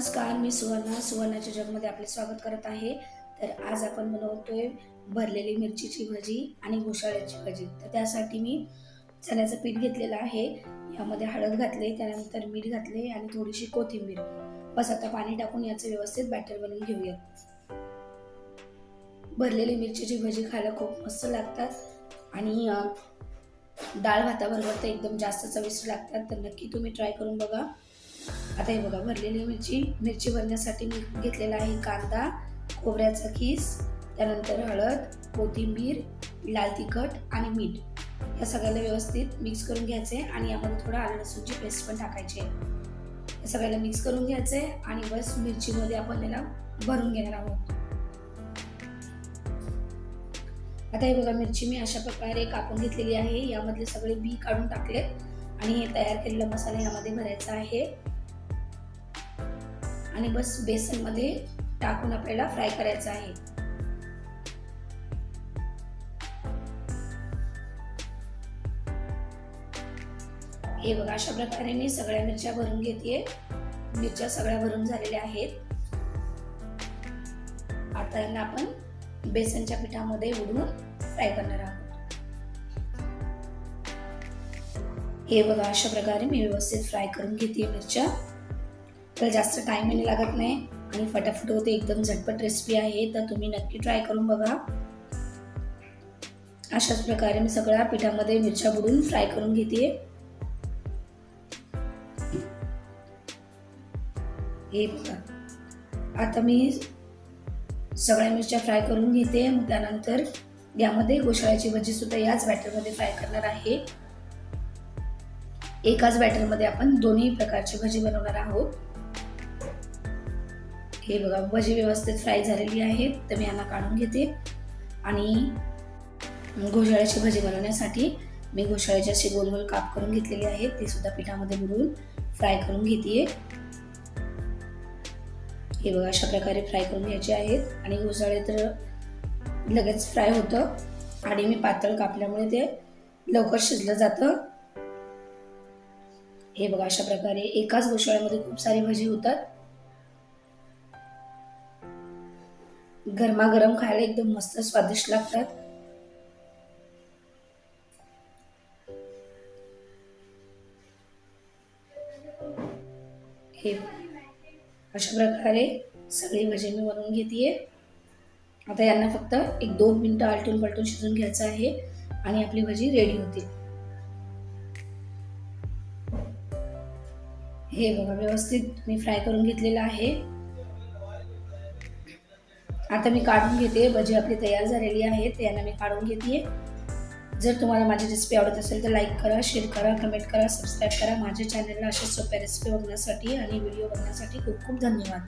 नमस्कार मी सुवर्णा. सुवर्णाच्या जगमध्ये आपले स्वागत करत आहे. तर आज आपण बनवतोय भरलेली मिरचीची भजी आणि घोसाळ्याची भजी. तर त्यासाठी मी चण्याचं पीठ घेतलेलं आहे. यामध्ये हळद घातले त्यानंतर मीठ घातले आणि थोडीशी कोथिंबीर. बस आता पाणी टाकून याचं व्यवस्थित बॅटर बनवून घेऊया. भरलेली मिरचीची भजी खायला खूप मस्त लागतात आणि डाळ भाताबरोबर तर एकदम जास्त चविष्ट लागतात. तर नक्की तुम्ही ट्राय करून बघा. आता हे बघा भरलेली मिरची. मिरची भरण्यासाठी मी घेतलेला आहे कांदा खोबऱ्याचा खीस त्यानंतर हळद कोथिंबीर लाल तिखट आणि मीठ. या सगळ्याला व्यवस्थित मिक्स करून घ्यायचे आणि यामध्ये थोडं आलं लसूणची पेस्ट पण टाकायची. आहे या सगळ्याला मिक्स करून घ्यायचे आणि बस मिरचीमध्ये आपण याला भरून घेणार आहोत. आता हे बघा मिरची मी अशा प्रकारे कापून घेतलेली आहे. यामधले सगळे बी काढून टाकले आणि हे तयार केलेला मसाला यामध्ये भरायचा आहे. आणि बस बेसनमध्ये टाकून आपल्याला फ्राय करायचं आहे. हे बघा अशा प्रकारे मी सगळ्या मिरच्या भरून घेते मिरच्या सगळ्या भरून झालेल्या आहेत. आता यांना आपण बेसनच्या पिठामध्ये उडून फ्राय करणार आहोत. हे बघा अशा प्रकारे मी व्यवस्थित फ्राय करून घेते मिरच्या. तर जास्त टाईमही लागत नाही. आणि फटाफट होते एकदम झटपट रेसिपी आहे तर तुम्ही नक्की ट्राय करून बघा. अशाच प्रकारे मी सगळ्या पिठामध्ये मिरच्या बुडून फ्राय करून घेते हे बघा. आता मी सगळ्या मिरच्या फ्राय करून घेते. मग त्यानंतर यामध्ये घोसाळ्याची भजी सुद्धा याच बॅटरमध्ये फ्राय करणार आहे. एकाच बॅटरमध्ये आपण दोन्ही प्रकारची भजी बनवणार आहोत. हे बघा भजी व्यवस्थित फ्राय झालेली आहेत तर मी यांना काढून घेते. आणि घोसाळ्याची भजी बनवण्यासाठी मी घोसाळ्याचे असे गोल गोल काप करून घेतलेले आहेत ते सुद्धा पिठामध्ये बुडवून फ्राय करून घेते हे बघा अशा प्रकारे फ्राय करून घ्यायचे आहेत. आणि घोसाळे तर लगेच फ्राय होतं. आणि मी पातळ कापल्यामुळे ते लवकर शिजलं जातं. हे बघा अशा प्रकारे एकाच घोसाळ्यामध्ये खूप सारी भजी होतात. गरमागरम खायला एकदम मस्त स्वादिष्ट लागतात. हे अशा प्रकारे सगळी भजी मी बनवून घेते आता यांना फक्त एक दोन मिनिटं आलटून पलटून शिजून घ्यायचं आहे आणि आपली भजी रेडी होते. हे बघा व्यवस्थित मी फ्राय करून घेतलेलं आहे. आता मी काढून घेते. भजी आपली तयार झालेली आहे यांना मी काढून घेते जर तुम्हाला माझी रेसिपी आवडत असेल तर लाईक करा शेअर करा कमेंट करा सबस्क्राईब करा. माझ्या चॅनलला अशा सोप्या रेसिपी बघण्यासाठी आणि व्हिडिओ बघण्यासाठी खूप खूप धन्यवाद.